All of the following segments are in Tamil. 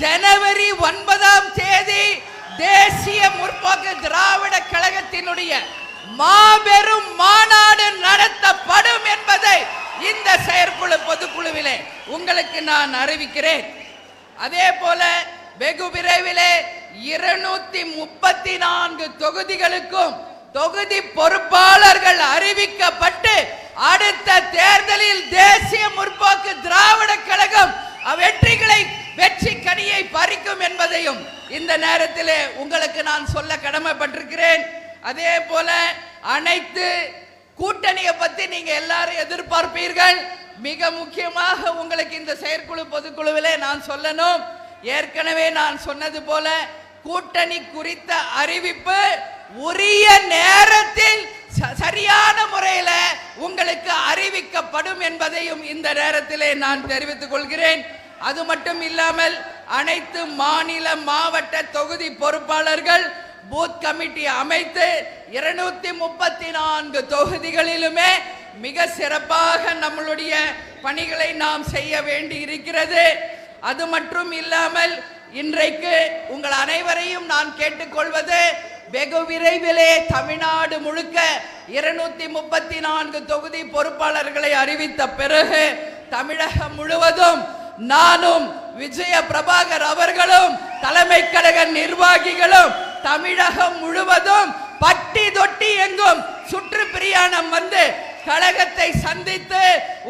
ஜனவரி ஒன்பதாம் தேதி தேசிய முற்போக்கு திராவிட கழகத்தினுடைய மாபெரும் மாநாடு நடத்தப்படும் என்பதை இந்த செயற்குழு பொதுக்குழுவிலே உங்களுக்கு நான் அறிவிக்கிறேன். அதே போல வெகு விரைவிலே இருநூத்தி முப்பத்தி நான்கு தொகுதிகளுக்கும் தொகுதி பொறுப்பாளர்கள் அறிவிக்கப்பட்டு அடுத்த தேர்தலில் தேசிய என்பதையும் இந்த நேரத்திலே உங்களுக்கு நான் சொல்ல கடமைப்பட்டிருக்கிறேன். அதே போல அனைத்து கூட்டணியை பத்தி நீங்க எல்லாரும் எதிர்பார்ப்பீர்கள். மிக முக்கியமாக உங்களுக்கு இந்த செயற்குழு பொதுக்குழுவிலே நான் சொல்லணும். ஏற்கனவே நான் சொன்னது போல கூட்டணி குறித்த அறிவிப்பு உரிய நேரத்தில் சரியான முறையில் உங்களுக்கு அறிவிக்கப்படும் என்பதையும் இந்த நேரத்திலே நான் தெரிவித்துக் கொள்கிறேன். அது மட்டும் இல்லாமல் அனைத்து மாநில மாவட்ட தொகுதி பொறுப்பாளர்கள் பூத் கமிட்டி அமைத்து இருநூத்தி முப்பத்தி நான்கு தொகுதிகளிலுமே மிக சிறப்பாக நம்மளுடைய பணிகளை நாம் செய்ய வேண்டி இருக்கிறது. அது மட்டும் இல்லாமல் இன்றைக்கு உங்கள் அனைவரையும் நான் கேட்டுக்கொள்வது வெகு விரைவிலே தமிழ்நாடு முழுக்க இருநூத்தி முப்பத்தி நான்கு தொகுதி பொறுப்பாளர்களை அறிவித்த பிறகு தமிழகம் முழுவதும் நானும் விஜய பிரபாகர் அவர்களும் தலைமை கழக நிர்வாகிகளும் தமிழகம் முழுவதும் பட்டி தொட்டி எங்கும் சுற்றுப்பிரயாணம் வந்து கழகத்தை சந்தித்து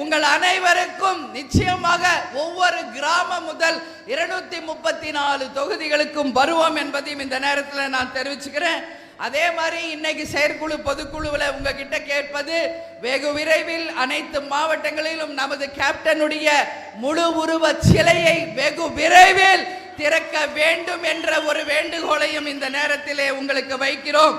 உங்கள் அனைவருக்கும் நிச்சயமாக ஒவ்வொரு கிராமம் முதல் இருநூத்தி முப்பத்தி நாலு தொகுதிகளுக்கும் வருவோம் என்பதையும் இந்த நேரத்தில் நான் தெரிவிச்சுக்கிறேன். அதே மாதிரி இன்னைக்கு செயற்குழு பொதுக்குழுவில் உங்ககிட்ட கேட்பது வெகு விரைவில் அனைத்து மாவட்டங்களிலும் நமது கேப்டனுடைய முழு உருவ சிலையை வெகு விரைவில் திறக்க வேண்டும் என்ற ஒரு வேண்டுகோளையும் இந்த நேரத்திலே உங்களுக்கு வைக்கிறோம்.